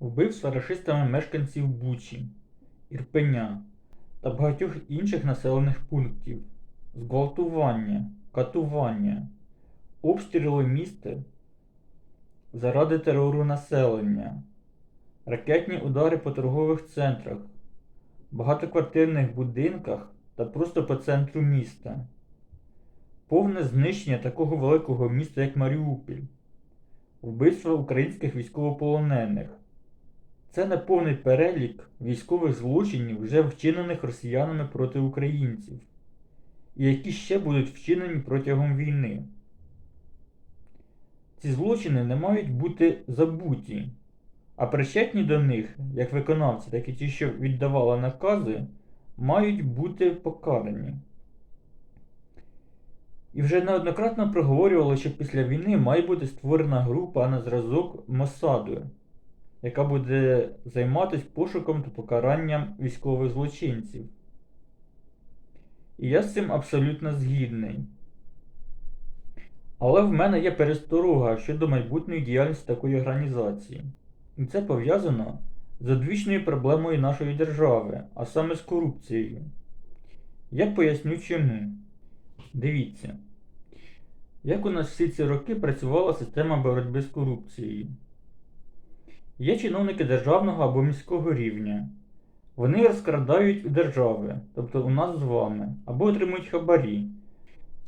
вбивства рашистами мешканців Бучі, Ірпеня та багатьох інших населених пунктів, зґвалтування, катування, обстріли міста заради терору населення, ракетні удари по торгових центрах, багатоквартирних будинках та просто по центру міста, повне знищення такого великого міста, як Маріуполь, вбивства українських військовополонених. Це не повний перелік військових злочинів, вже вчинених росіянами проти українців, і які ще будуть вчинені протягом війни. Ці злочини не мають бути забуті, а причетні до них, як виконавці, так і ті, що віддавали накази, мають бути покарані. І вже неоднократно проговорювали, що після війни має бути створена група на зразок Мосаду, яка буде займатися пошуком та покаранням військових злочинців. І я з цим абсолютно згідний. Але в мене є пересторога щодо майбутньої діяльності такої організації. І це пов'язано з одвічною проблемою нашої держави, а саме з корупцією. Я поясню чому. Дивіться, як у нас всі ці роки працювала система боротьби з корупцією. Є чиновники державного або міського рівня. Вони розкрадають у держави, тобто у нас з вами, або отримують хабарі,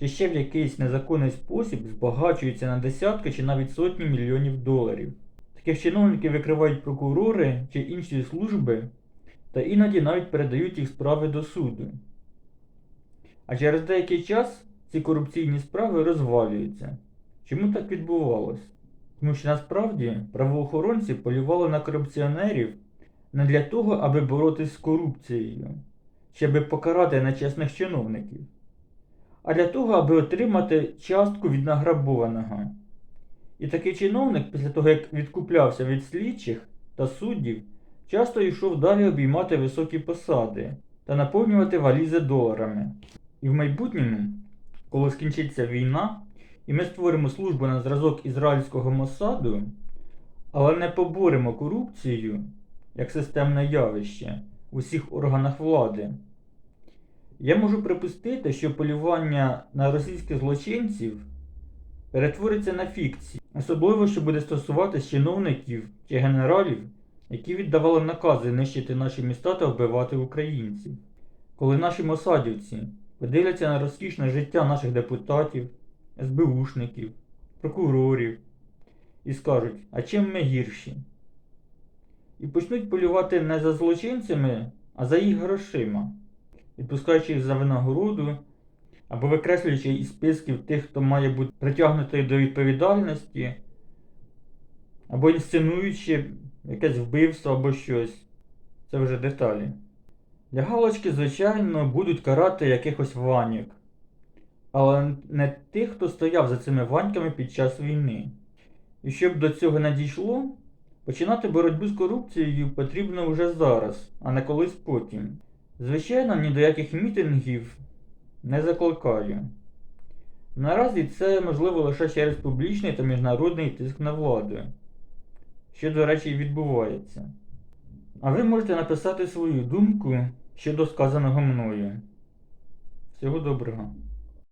чи ще в якийсь незаконний спосіб збагачуються на десятки чи навіть сотні мільйонів доларів. Таких чиновників викривають прокурори чи інші служби, та іноді навіть передають їх справи до суду. А через деякий час ці корупційні справи розвалюються. Чому так відбувалось? Тому що насправді правоохоронці полювали на корупціонерів не для того, аби боротись з корупцією, чи аби покарати нечесних чиновників, а для того, аби отримати частку від награбованого. І такий чиновник, після того як відкуплявся від слідчих та суддів, часто йшов далі обіймати високі посади та наповнювати валізи доларами. І в майбутньому, коли скінчиться війна, і ми створимо службу на зразок ізраїльського Мосаду, але не поборемо корупцію як системне явище в усіх органах влади. Я можу припустити, що полювання на російських злочинців перетвориться на фікцію, особливо що буде стосуватись чиновників чи генералів, які віддавали накази нищити наші міста та вбивати українців. Коли наші мосадівці подивляться на розкішне життя наших депутатів, СБУшників, прокурорів і скажуть, а чим ми гірші? І почнуть полювати не за злочинцями, а за їх грошима, відпускаючи їх за винагороду або викреслюючи із списків тих, хто має бути притягнутий до відповідальності, або інсценуючи якесь вбивство або щось. Це вже деталі. Для галочки, звичайно, будуть карати якихось ваньок, але не тих, хто стояв за цими ваньками під час війни. І щоб до цього не дійшло, починати боротьбу з корупцією потрібно вже зараз, а не колись потім. Звичайно, ні до яких мітингів не закликаю. Наразі це можливо лише через публічний та міжнародний тиск на владу, що, до речі, і відбувається. А ви можете написати свою думку щодо сказаного мною. Всього доброго.